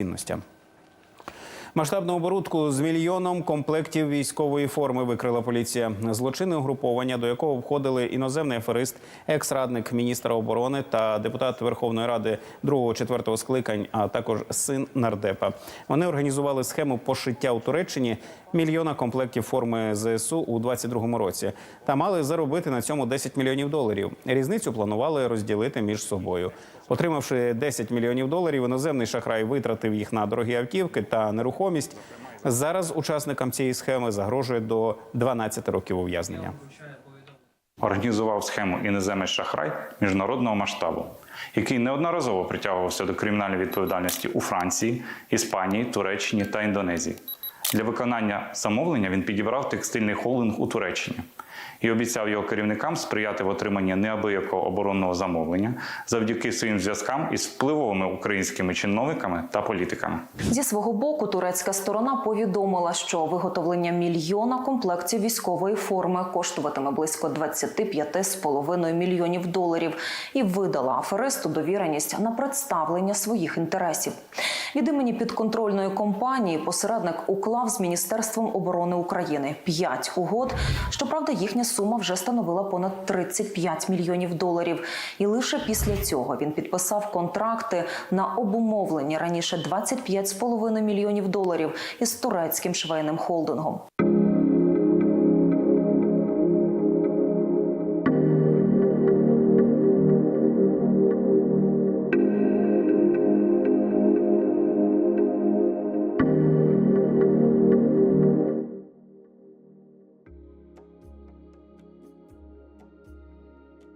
цінностям. Масштабну оборудку з мільйоном комплектів військової форми викрила поліція. Злочинне угруповання, до якого входили іноземний аферист, екс-радник міністра оборони та депутат Верховної Ради 2-4 скликань, а також син нардепа. Вони організували схему пошиття у Туреччині мільйона комплектів форми ЗСУ у 22-му році та мали заробити на цьому 10 мільйонів доларів. Різницю планували розділити між собою. Отримавши 10 мільйонів доларів, іноземний шахрай витратив їх на дорогі автівки та нерухомість. Зараз учасникам цієї схеми загрожує до 12 років ув'язнення. Організував схему іноземний шахрай міжнародного масштабу, який неодноразово притягувався до кримінальної відповідальності у Франції, Іспанії, Туреччині та Індонезії. Для виконання замовлення він підібрав текстильний холдинг у Туреччині і обіцяв його керівникам сприяти в отриманні неабиякого оборонного замовлення завдяки своїм зв'язкам із впливовими українськими чиновниками та політиками. Зі свого боку, турецька сторона повідомила, що виготовлення мільйона комплектів військової форми коштуватиме близько 25,5 мільйонів доларів і видала аферисту довіреність на представлення своїх інтересів. Від імені підконтрольної компанії посередник уклав з Міністерством оборони України п'ять угод. Щоправда, їхня сума вже становила понад 35 мільйонів доларів. І лише після цього він підписав контракти на обумовлені раніше 25,5 мільйонів доларів із турецьким швейним холдингом.